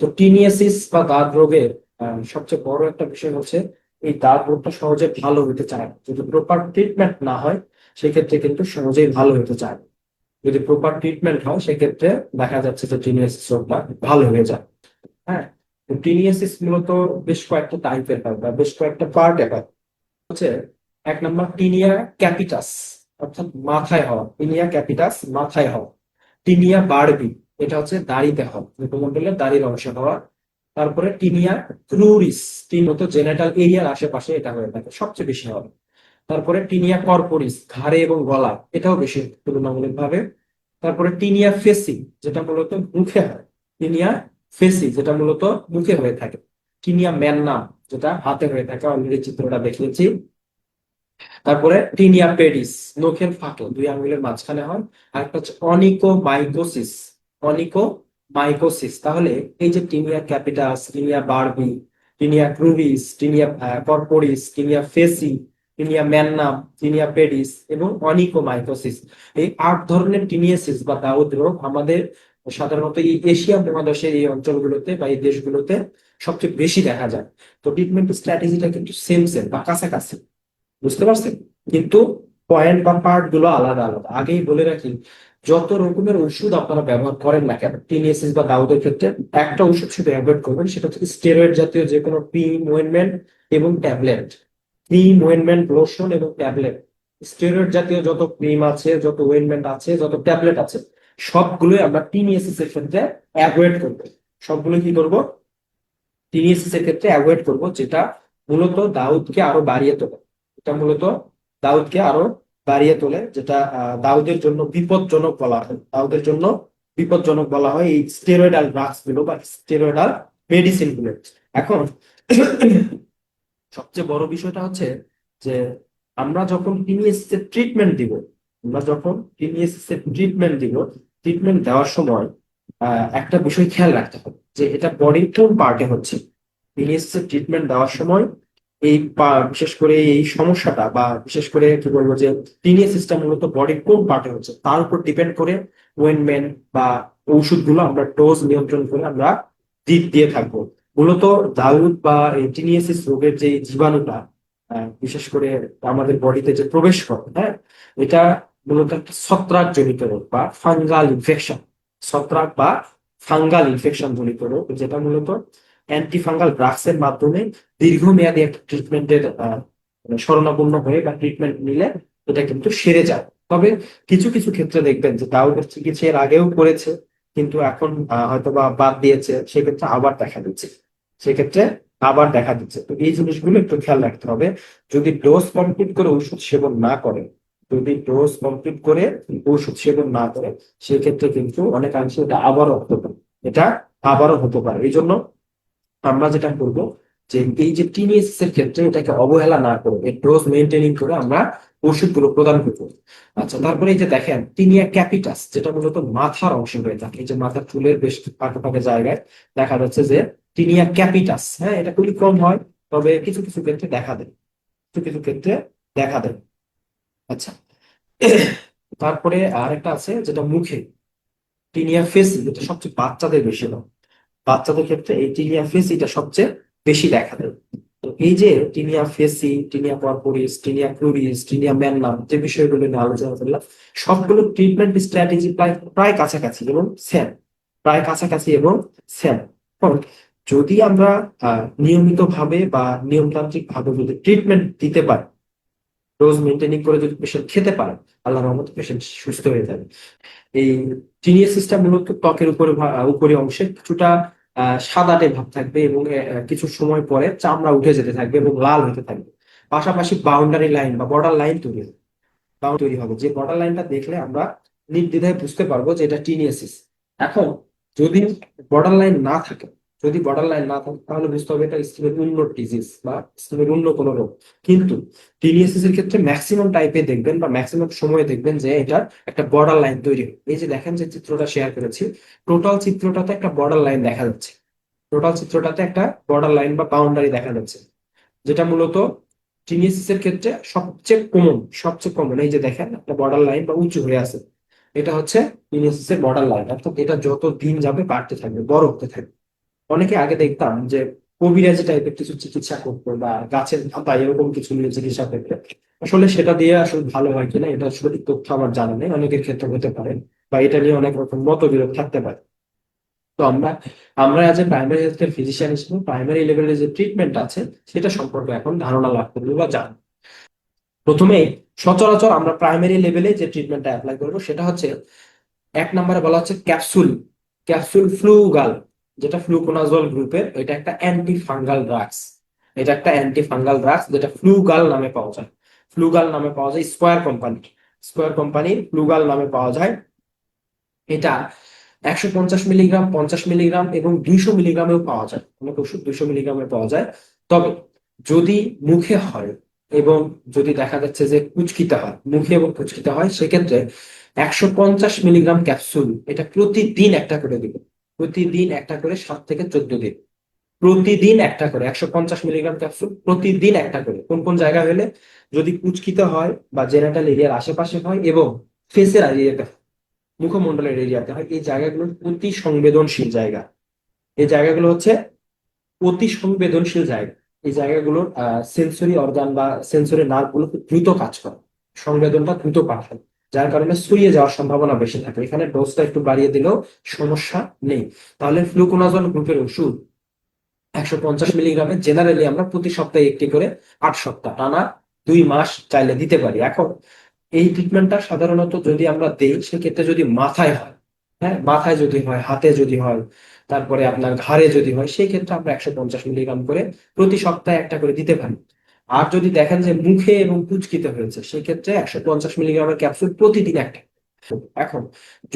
তো টিনিয়াসিস বা দাঁত রোগের সবচেয়ে বড় একটা বিষয় হচ্ছে এই দাঁত রোগটা সহজে ভালো হতে চায়। যদি প্রপার ট্রিটমেন্ট না হয়, সেক্ষেত্রে কিন্তু সহজেই ভালো হতে চায়। যদি প্রপার ট্রিটমেন্ট হয়, সেক্ষেত্রে দেখা যাচ্ছে যে টিনিয়াসিস রোগটা ভালো হয়ে যায় হ্যাঁ টিনিয়াসিস মূলত বেশ কয়েকটা টাইপের হয় বা বেশ কয়েকটা পার্টে হয় হচ্ছে এক নম্বর টিনিয়া ক্যাপিটাস, অর্থাৎ মাথায় হওয়া টিনিয়া ক্যাপিটাস মাথায় হওয়া টিনিয়া বারবি এটা হচ্ছে দাড়িতে হওয়া মুখমণ্ডলের দাড়ির অংশে হওয়া। তারপরে টিনিয়া ক্রুরিস তিন মতো জেনাটাল এরিয়ার আশেপাশে এটা হয়ে থাকে, সবচেয়ে বেশি হবে। তারপরে টিনিয়া কর্পোরিস, ঘাড়ে এবং গলা এটাও বেশি তুলনামূলক ভাবে তারপরে টিনিয়া ফেসি, যেটা মূলত মুখে হয়। টিনিয়া ফেসি, যেটা মূলত মুখে হয়ে থাকে। টিনিয়া ম্যান্নাম যেটা হাতে হয়ে থাকে অলরেডি চিত্রটা দেখিয়েছি। তারপরে টিনিয়া পেডিস, নখের ফাঁকে দুই আঙ্গুলের মাঝখানে হয়। আর একটা হচ্ছে অনিকো মাইকোসিস অনিকো মাইকোসিস। তাহলে এই যে tinea capitis, tinea barbae, tinea cruris, tinea corporis, tinea faciei, tinea manuum tinea pedis এবং অনিকো মাইকোসিস। এই আট ধরনের টিনিয়াসিস বা দাউদ রোগ আমাদের সাধারণত এই এশিয়া মহাদেশের এই অঞ্চলগুলোতে বা এই দেশগুলোতে সবচেয়ে বেশি দেখা যায়। তো ট্রিটমেন্ট স্ট্র্যাটেজিটা কিন্তু সেম সেম বা কাছাকাছি। বুঝতে পারছেন? কিন্তু পয়েন্ট বা পার্টগুলো আলাদা আলাদা। আগেই বলে রাখি যত রকমের ওষুধ আপনারা ব্যবহার করেন না কেন, টিনিয়াসিস বা দাউদের ক্ষেত্রে একটা ওষুধ শুধু অ্যাভয়েড করবেন, সেটা হচ্ছে স্টেরয়েড জাতীয় যে কোনো ক্রিম ওয়েনমেন্ট এবং ট্যাবলেট। ক্রিম ওয়েনমেন্ট লোশন এবং ট্যাবলেট। স্টেরয়েড জাতীয় যত ক্রিম আছে, যত ওয়েনমেন্ট আছে, যত ট্যাবলেট আছে, সবগুলোই আমরা টিনিয়াসিস এর ক্ষেত্রে অ্যাভয়েড করব। সবগুলো কি করব? টিনিয়াসিস এর ক্ষেত্রে অ্যাভয়েড করব, যেটা মূলত দাউদকে আরও বাড়িয়ে তোলে। এটা মূলত দাউদকে আরও বাড়িয়ে তোলে, যেটা দাউদের জন্য বিপজ্জনক বলা হয়। দাউদের জন্য বিপজ্জনক বলা হয় এই স্টেরয়েডাল ড্রাগসগুলো বা স্টেরয়েডাল মেডিসিনগুলো। এখন, সবচেয়ে বড় বিষয়টা হচ্ছে যে, আমরা যখন টিনিয়াসিস এর ট্রিটমেন্ট দিব, আমরা যখন টিনিয়াসিস এর ট্রিটমেন্ট দিব ট্রিটমেন্ট দেওয়ার সময় একটা বিষয় খেয়াল রাখতে হবে যে, এটা বডির কোন পার্টে হচ্ছে। টিনিয়াসিস এর ট্রিটমেন্ট দেওয়ার সময় এই বিশেষ করে এই সমস্যাটা বা বিশেষ করে কি বলব যে টিনিয়াসিসটা মূলত বডির কোন পার্টে হচ্ছে, তার উপর ডিপেন্ড করে ওয়েনমেন্ট বা ওষুধগুলো আমরা ডোজ নিয়ন্ত্রণ করে আমরা দিয়ে থাকব। মূলত দাউদ বা টিনিয়াসিস রোগের যে জীবাণুটা বিশেষ করে আমাদের বডিতে যে প্রবেশ করে হ্যাঁ এটা মূলত একটা ছত্রাক জনিত রোগ বা ফাঙ্গাল ইনফেকশন ছত্রাক বা ফাঙ্গাল ইনফেকশন জনিত রোগ, যেটা মূলত অ্যান্টিফাঙ্গাল ড্রাগস এর মাধ্যমে দীর্ঘমেয়াদী একটা ট্রিটমেন্টের শরণাপন্ন হয়ে বা ট্রিটমেন্ট নিলে এটা কিন্তু সেরে যায়। তবে কিছু কিছু ক্ষেত্রে দেখবেন যে দাউদের চিকিৎসা এর আগেও করেছে, কিন্তু এখন হয়তো বা বাদ দিয়েছে, সেক্ষেত্রে আবার দেখা দিচ্ছে। সেক্ষেত্রে আবার দেখা দিচ্ছে। তো এই জিনিসগুলো একটু খেয়াল রাখতে হবে। যদি ডোজ কমপ্লিট করে ওষুধ সেবন না করে, যদি ডোজ কমপ্লিট করে ওষুধ সেবন না করে, সেক্ষেত্রে কিন্তু অনেকাংশে এটা আবারও হতে পারে। এটা আবারও হতে পারে। এই জন্য আমরা যেটা করব যে এই যে টিনিএসএস এর ক্ষেত্রে এটাকে অবহেলা না করে, এর ডোজ মেনটেনিং করে আমরা ওষুধগুলো প্রদান করব। আচ্ছা তারপরে এই যে দেখেন টিনিয়া ক্যাপিটাস যেটা মূলত মাথার অংশ হয়ে থাকে, এই যে মাথার চুলের বেশ ফাঁকে ফাঁকে জায়গায় দেখা যাচ্ছে যে টিনিয়া ক্যাপিটাস হ্যাঁ এটা খুবই কম হয়, তবে কিছু কিছু ক্ষেত্রে দেখা দেয়, কিছু কিছু ক্ষেত্রে দেখা দেয়। আচ্ছা তারপরে আরেকটা আছে, যেটা মুখে টিনিয়া ফেসি যেটা সবচেয়ে বাচ্চাদের বেশি হয়। বাচ্চাদের ক্ষেত্রে এই টিনিয়া ফেসিটা সবচেয়ে বেশি দেখা দেয়। তো এই যে tinea faciei, tinea corporis, tinea cruris, tinea manuum যে বিষয়গুলো নিয়ে আলোচনা করলাম, সবগুলো ট্রিটমেন্ট স্ট্র্যাটেজি প্রায় প্রায় কাছাকাছি এবং সেম প্রায় কাছাকাছি এবং সেম যদি আমরা নিয়মিত ভাবে বা নিয়মতান্ত্রিক ভাবে যদি ট্রিটমেন্ট দিতে পারি ডোজ মেনটেনিং করে যদি পেশেন্ট খেতে পারে, আল্লাহ রহমতে পেশেন্ট সুস্থ হয়ে যাবে। এই টিনিয়াসিসটা মূলত ত্বকের উপরে উপরে অংশে কিছুটা সাদাটে ভাব থাকবে এবং কিছু সময় পরে চামড়া উঠে যেতে থাকবে এবং লাল হতে থাকবে। পাশাপাশি বাউন্ডারি লাইন বা বর্ডার লাইন তৈরি হবে। তৈরি হবে। যে বর্ডার লাইনটা দেখলে আমরা নির্দ্বিধায় বুঝতে পারব যে এটা টিনিয়াসিস এখন যদি বর্ডার লাইন না থাকে যদি বর্ডার লাইন না থাকে, তাহলে বুঝতে হবে এটা স্কিনের অন্য ডিজিজ বা স্কিনের অন্য কোনো রোগ। কিন্তু টিনিয়াসিস এর ক্ষেত্রে ম্যাক্সিমাম টাইপে দেখবেন বা ম্যাক্সিমাম সময়ে দেখবেন যে এটা একটা বর্ডার লাইন তৈরি এই যে দেখেন যে চিত্রটা শেয়ার করেছি টোটাল চিত্রটাতে একটা বর্ডার লাইন দেখা যাচ্ছে। টোটাল চিত্রটাতে একটা বর্ডার লাইন বা বাউন্ডারি দেখা যাচ্ছে, যেটা মূলত টিনিয়াসিস এর ক্ষেত্রে সবচেয়ে কমন সবচেয়ে কমন এই যে দেখেন, একটা বর্ডার লাইন বা উঁচু হয়ে আছে। এটা হচ্ছে টিনিয়াসিস এর বর্ডার লাইন অর্থাৎ এটা যত দিন যাবে বাড়তে থাকবে, বড় হতে থাকবে। অনেকে আগে দেখতাম যে কবিরাজি টাইপের কিছু চিকিৎসা করতো বা গাছের পাতা এরকম কিছু নিয়ে চিকিৎসা করতো, আসলে সেটা দিয়ে আসলে ভালো হয় কিনা এটা সঠিক তথ্য আমার জানা নেই। অনেকের ক্ষেত্রে হতে পারে বা এটা নিয়ে অনেক রকম মতবিরোধ থাকতে পারে। তো আমরা আমরা as a primary health care physician হিসেবে প্রাইমারি লেভেলের যে ট্রিটমেন্ট আছে, সেটা সম্পর্কে এখন ধারণা লাভ করব বা জান প্রথমে সচরাচর আমরা প্রাইমারি লেভেলে যে ট্রিটমেন্টটা অ্যাপ্লাই করব, সেটা হচ্ছে এক নম্বরে বলা হচ্ছে ক্যাপসুল ক্যাপসুল ফ্লুগাল যেটা ফ্লুকোনাজল গ্রুপের এটা একটা অ্যান্টি ফাঙ্গাল ড্রাগস এটা একটা অ্যান্টি ফাঙ্গাল ড্রাগস যেটা ফ্লুগাল নামে পাওয়া যায়। ফ্লুগাল নামে পাওয়া যায় Square company Square company Flugal নামে পাওয়া যায় এটা একশো পঞ্চাশ মিলিগ্রাম পঞ্চাশ মিলিগ্রাম এবং দুইশো মিলিগ্রামেও পাওয়া যায়। অনেক ওষুধ দুইশো মিলিগ্রামে পাওয়া যায়। তবে যদি মুখে হয় এবং যদি দেখা যাচ্ছে যে কুচকিতে হয়, মুখে এবং কুচকিতে হয়, সেক্ষেত্রে একশো পঞ্চাশ মিলিগ্রাম ক্যাপসুল এটা প্রতিদিন একটা করে দিবে। প্রতিদিন একটা করে সাত থেকে চোদ্দ দিন। প্রতিদিন একটা করে, একশো পঞ্চাশ মিলিগ্রাম ক্যাপসুল প্রতিদিন একটা করে। কোন কোন জায়গা হলে? যদি কুচকিতে হয় বা জেনাটাল এরিয়ার আশেপাশে হয় এবং ফেসের এরিয়াতে হয়, মুখমণ্ডলের এরিয়াতে হয়, এই জায়গাগুলো অতি সংবেদনশীল জায়গা। এই জায়গাগুলো হচ্ছে অতি সংবেদনশীল জায়গা। এই জায়গাগুলোর সেন্সরি অর্গান বা সেন্সরি নার্ভগুলো খুব দ্রুত কাজ করে। সংবেদনটা দ্রুত পাঠায় যার কারণে ছড়িয়ে যাওয়ার সম্ভাবনা বেশি থাকে। এখানে ডোজটা একটু বাড়িয়ে দিলেও সমস্যা নেই। তাহলে ফ্লুকোনাজল গ্রুপের ওষুধ একশো পঞ্চাশ মিলিগ্রামে জেনারেলি আমরা প্রতি সপ্তাহে একটি করে আট সপ্তাহ, টানা দুই মাস চাইলে দিতে পারি। এখন এই ট্রিটমেন্টটা সাধারণত যদি আমরা দেই, সেক্ষেত্রে যদি মাথায় হয় হ্যাঁ মাথায় যদি হয়, হাতে যদি হয়, তারপরে আপনার ঘাড়ে যদি হয় সেই ক্ষেত্রে আমরা একশো পঞ্চাশ মিলিগ্রাম করে প্রতি সপ্তাহে একটা করে দিতে পারি। আর যদি দেখেন যে মুখে এবং কুচকিতে হয়েছে সেই ক্ষেত্রে একশো পঞ্চাশ মিলিগ্রামের ক্যাপসুল প্রতিদিন একটা। এখন,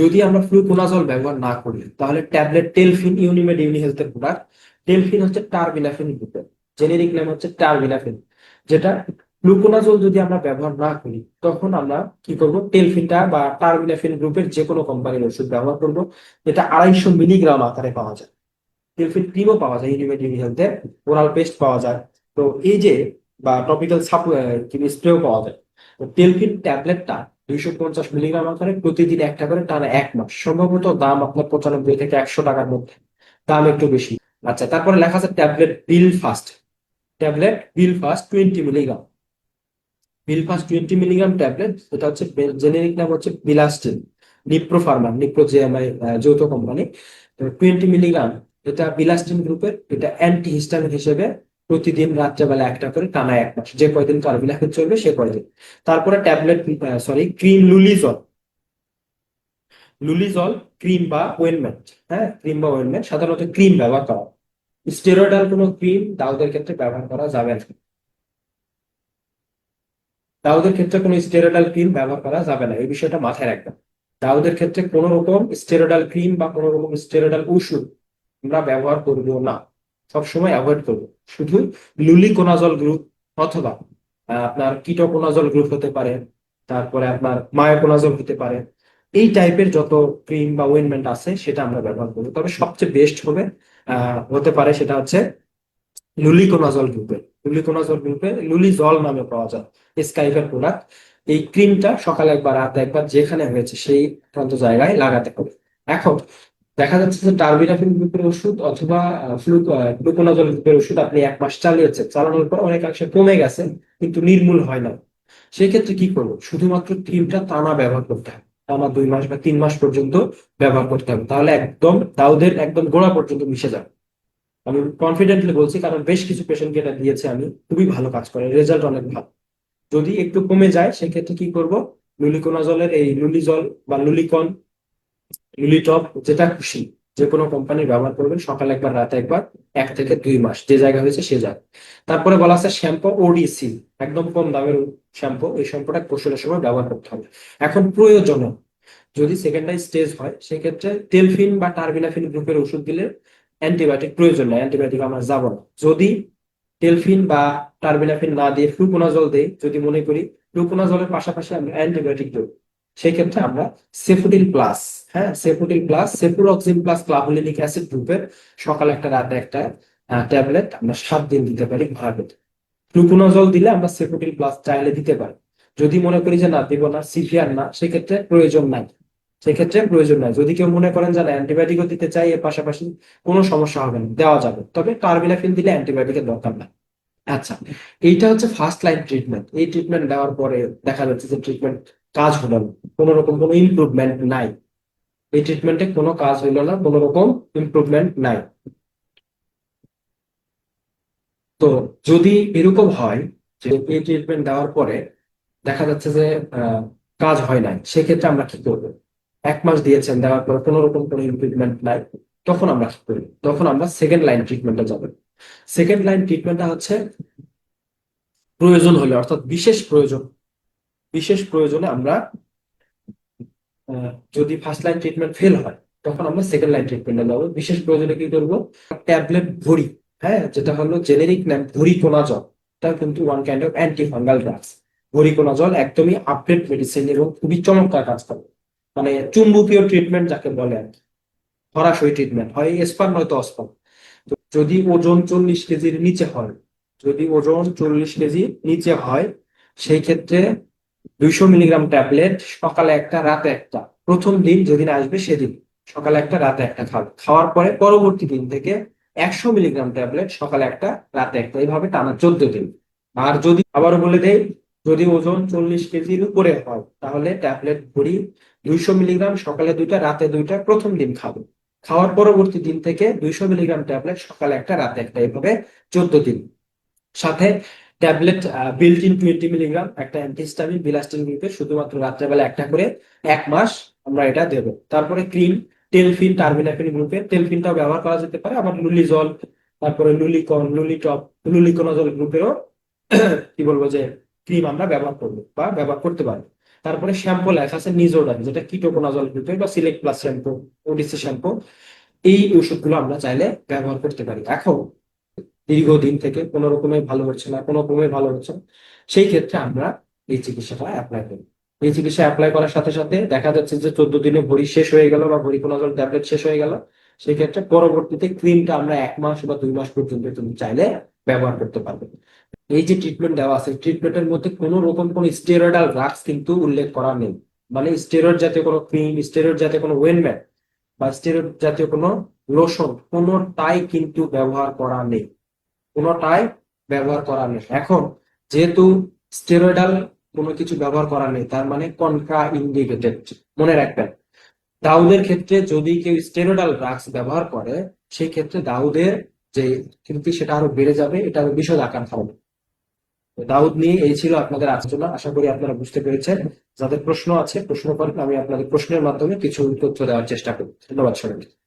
যদি আমরা ফ্লুকোনাজল ব্যবহার না করি, তাহলে ট্যাবলেট টেলফিন, ইউনিমেড ইউনি হেলথের প্রোডাক্ট টেলফিন হচ্ছে টারবিনাফিন গ্রুপের জেনেরিক নাম হচ্ছে টারবিনাফিন, যেটা ফ্লুকোনাজল যদি আমরা ব্যবহার না করি, তখন আমরা কি করব? টেলফিনটা বা টারবিনাফিন গ্রুপের যে কোনো কোম্পানির ওষুধ ব্যবহার করব, যেটা আড়াইশো মিলিগ্রাম আকারে পাওয়া যায়। টেলফিন ক্রিমও পাওয়া যায়, ইউনিমেড ইউনি হেলথের ওরাল পেস্ট পাওয়া যায়। তো এই যে বা টপিক্যাল সাপ স্প্রেও পাওয়া যায়। তো টেলফিন ট্যাবলেটটা দুইশো পঞ্চাশ মিলিগ্রাম আকারে প্রতিদিন একটা করে টানা এক মাস। সম্ভবত দাম আপনার পঁচানব্বই থেকে একশো টাকার মধ্যে। দাম একটু বেশি। আচ্ছা তারপরে লেখা আছে tablet Bilfast tablet Bilfast twenty milligram. Bilfast twenty milligram tablet, এটা হচ্ছে জেনেরিক নাম হচ্ছে bilastine Nipro pharma Nipro JMI যৌথ কোম্পানি টোয়েন্টি মিলিগ্রাম, এটা বিলাস্টিন গ্রুপের এটা অ্যান্টি হিস্টামিন হিসেবে প্রতিদিন রাত্রেবেলা একটা করে টানা এক মাস। যে কয়দিন কার্বিলাফেন চলবে, সে কয়দিন। তারপরে ট্যাবলেট সরি ক্রিম লুলিজল। লুলিজল, ক্রিম বা ওয়েনমেন্ট হ্যাঁ? ক্রিম বা ওয়েনমেন্ট সাধারণত ক্রিম ব্যবহার করা স্টেরয়েডাল কোনো ক্রিম দাউদের ক্ষেত্রে ব্যবহার করা যাবে না। দাউদের ক্ষেত্রে কোনো স্টেরয়েডাল ক্রিম ব্যবহার করা যাবে না। এই বিষয়টা মাথায় রাখবেন দাউদের ক্ষেত্রে কোনো রকম স্টেরয়েডাল ক্রিম বা কোনো রকম স্টেরয়েডাল ওষুধ আমরা ব্যবহার করব না। সবসময় অ্যাভয়েড করব। শুধু লুলিকোনাজল গ্রুপ অথবা আপনার কিটোকোনাজল গ্রুপ হতে পারে, তারপরে আপনার মায়োকোনাজল হতে পারে। এই টাইপের যত ক্রিম বা ওয়েনমেন্ট আছে, সেটা আমরা ব্যবহার করব। তবে সবচেয়ে বেস্ট হবে হতে পারে সেটা হচ্ছে লুলিকোনাজল গ্রুপে লুলিকোনাজল গ্রুপে লুলিজল নামে পাওয়া যায় স্কাইপের প্রোডাক্ট এই ক্রিমটা সকালে একবার, রাতে একবার যেখানে হয়েছে, সেই প্রান্ত জায়গায় লাগাতে হবে। এখন দেখা যাচ্ছে যে টার্বিনাফিন গ্রুপের ওষুধ অথবা ফ্লুকোনাজল গ্রুপের ওষুধ আপনি এক মাস চালিয়েছেন। চালানোর পর অনেকাংশে কমে গেছে, কিন্তু নির্মূল হয় না। সেক্ষেত্রে কি করব? শুধুমাত্র ক্রিমটা টানা ব্যবহার করতে হবে। টানা দুই মাস বা তিন মাস পর্যন্ত ব্যবহার করতে হবে। তাহলে একদম দাউদের একদম গোড়া পর্যন্ত মিশে যাবে। আমি কনফিডেন্টলি বলছি, কারণ বেশ কিছু পেশেন্টকে এটা দিয়েছে আমি। খুবই ভালো কাজ করে রেজাল্ট অনেক ভালো। যদি একটু কমে যায়, সেক্ষেত্রে কি করব? লুলিকোনাজলের এই লুলিজল বা লুলিকন লুলিটপ যেটা খুশি, যে কোনো কোম্পানি ব্যবহার করবেন, সকালে একবার, রাতে একবার, এক থেকে দুই মাস, যে জায়গা হয়েছে সে জায়গা। তারপরে বলা আছে শ্যাম্পু ওডিসি একদম কম দামের শ্যাম্পু, এই শ্যাম্পুটা গোসলের সময় ব্যবহার করতে হবে। এখন প্রয়োজন যদি সেকেন্ডারি স্টেজ হয়, সেক্ষেত্রে টেলফিন বা টার্বিনাফিন গ্রুপের ওষুধ দিলে অ্যান্টিবায়োটিক প্রয়োজন নেই অ্যান্টিবায়োটিক আমরা যাব না। যদি টেলফিন বা টার্বিনাফিন না দিয়ে ফ্লুকোনাজল দেই, যদি মনে করি ফ্লুকোনাজলের পাশাপাশি আমরা অ্যান্টিবায়োটিক দেবো সেই ক্ষেত্রে আমরা সেফুডিল প্লাস হ্যাঁ? Cefudil plus cefuroxime plus clavulanic acid গ্রুপের সকালে একটা, রাতে একটা ট্যাবলেট আমরা সাত দিন দিতে পারি ঘোরাবে ফ্লুকোনাজল দিলে আমরা সেফুডিল প্লাস চাইলে দিতে পারি। যদি মনে করি যে না, দিব না সিভিয়ার না, সেক্ষেত্রে প্রয়োজন নাই। সেক্ষেত্রে প্রয়োজন নাই। যদি কেউ মনে করেন যে অ্যান্টিবায়োটিকও দিতে চাই, এর পাশাপাশি কোনো সমস্যা হবে না, দেওয়া যাবে। তবে কার্বিলাফিন দিলে অ্যান্টিবায়োটিকের দরকার নাই। আচ্ছা এইটা হচ্ছে ফার্স্ট লাইন ট্রিটমেন্ট এই ট্রিটমেন্ট দেওয়ার পরে দেখা যাচ্ছে যে ট্রিটমেন্ট কাজ হলো না। কোনো রকম কোনো ইমপ্রুভমেন্ট নাই। এই ট্রিটমেন্টে কোনো কাজ হইল না, কোনো রকম ইমপ্রুভমেন্ট নাই। তো যদি এরকম হয় যে এই ট্রিটমেন্ট দেওয়ার পরে দেখা যাচ্ছে যে কাজ হয় নাই, সেক্ষেত্রে আমরা কি করব? এক মাস দিয়েছেন, দেওয়ার পর কোনো রকম কোনো ইমপ্রুভমেন্ট নাই, তখন আমরা কি করি তখন আমরা সেকেন্ড লাইন ট্রিটমেন্টে যাব। সেকেন্ড লাইন ট্রিটমেন্টটা হচ্ছে প্রয়োজন হলে, অর্থাৎ বিশেষ প্রয়োজন বিশেষ প্রয়োজনে আমরা যদি ফার্স্ট লাইন ট্রিটমেন্ট ফেল হয়, তখন আমরা সেকেন্ড লাইন ট্রিটমেন্টে যাব। বিশেষ প্রয়োজনে কি করব? ট্যাবলেট ভরি হ্যাঁ? যেটা হলো জেনেরিক নাম ভরিকোনাজল। এটা কিন্তু one kind of antifungal drugs voriconazole একদমই আপডেট মেডিসিন এবং খুবই চমৎকার কাজ করে। মানে চুম্বকীয় ট্রিটমেন্ট যাকে বলে আর কি। সরাসরি ট্রিটমেন্ট হয় এসপার নয়তো অসপার। যদি ওজন চল্লিশ কেজির নিচে হয়, যদি ওজন চল্লিশ কেজি নিচে হয়, সেই ক্ষেত্রে দুইশো মিলিগ্রাম ট্যাবলেট সকালে একটা, রাতে একটা। প্রথম দিন যেদিন আসবে সেদিন। সকালে একটা, রাতে একটা খাবে। খাওয়ার পরে পরবর্তী দিন থেকে একশো মিলিগ্রাম ট্যাবলেট সকালে একটা, রাতে একটা। এইভাবে টানা চোদ্দ দিন। আর যদি আবারও বলে দেই, যদি ওজন চল্লিশ কেজির উপরে হয়, তাহলে ট্যাবলেট ভরি দুইশো মিলিগ্রাম সকালে দুইটা, রাতে দুইটা প্রথম দিন খাবে। খাওয়ার পরবর্তী দিন থেকে দুইশো মিলিগ্রাম ট্যাবলেট সকালে একটা, রাতে একটা। এইভাবে চোদ্দ দিন। সাথে tablet built in twenty milligram একটা অ্যান্টিস্টামিন বিলাস্টিন গ্রুপে শুধুমাত্র রাত্রেবেলা একটা করে এক মাস আমরা এটা দেব। তারপরে ক্রিম টেলফিন টার্মিনাফিন গ্রুপে টেলফিনটাও ব্যবহার করা যেতে পারে। আবার লুলিজল তারপরে লুলিকন লুলিটপ লুলিকোনাজল গ্রুপেরও কি বলব যে ক্রিম আমরা ব্যবহার করব বা ব্যবহার করতে পারি। তারপরে শ্যাম্পু লেখা আছে নিজোডান যেটা কিটোকোনাজল গ্রুপের বা Select plus shampoo ODC shampoo এই ওষুধগুলো আমরা চাইলে ব্যবহার করতে পারি। এখন দীর্ঘদিন থেকে কোনো রকমে ভালো হচ্ছে না, কোনো রকমে ভালো হচ্ছে না সেই ক্ষেত্রে আমরা এই চিকিৎসাটা অ্যাপ্লাই করি। এই চিকিৎসা অ্যাপ্লাই করার সাথে সাথে দেখা যাচ্ছে যে চোদ্দ দিনে ভরি শেষ হয়ে গেল বা ভরি কোনো ট্যাবলেট শেষ হয়ে গেল, সেই ক্ষেত্রে পরবর্তীতে ক্রিমটা আমরা এক মাস বা দুই মাস পর্যন্ত তুমি চাইলে ব্যবহার করতে পারবে। এই যে ট্রিটমেন্ট দেওয়া আছে ট্রিটমেন্টের মধ্যে কোনো রকম কোনো স্টেরয়েডাল ড্রাগস কিন্তু উল্লেখ করা নেই। মানে স্টেরয়েড জাতীয় কোনো ক্রিম স্টেরয়েড জাতীয় কোনো ওয়েনম্যাট বা স্টেরয়েড জাতীয় কোনো লোশন কোনোটাই কিন্তু ব্যবহার করা নেই। কোনোটাই ব্যবহার করা নেই। এখন যেহেতু স্টেরয়েডাল কোনো কিছু ব্যবহার করা নেই, তার মানে কনট্রা ইন্ডিকেটেড মনে রাখবেন। দাউদের ক্ষেত্রে যদি কেউ স্টেরয়েডাল ড্রাগস ব্যবহার করে সেই ক্ষেত্রে দাউদের যে কিন্তু সেটা আরও বেড়ে যাবে, এটা আরও বিশদ আকার হবে। দাউদ নিয়ে এই ছিল আপনাদের আলোচনা। আশা করি আপনারা বুঝতে পেরেছেন। যাদের প্রশ্ন আছে, প্রশ্ন করেন, আমি আপনাদের প্রশ্নের মাধ্যমে কিছু তথ্য দেওয়ার চেষ্টা করি ধন্যবাদ সবাইকে।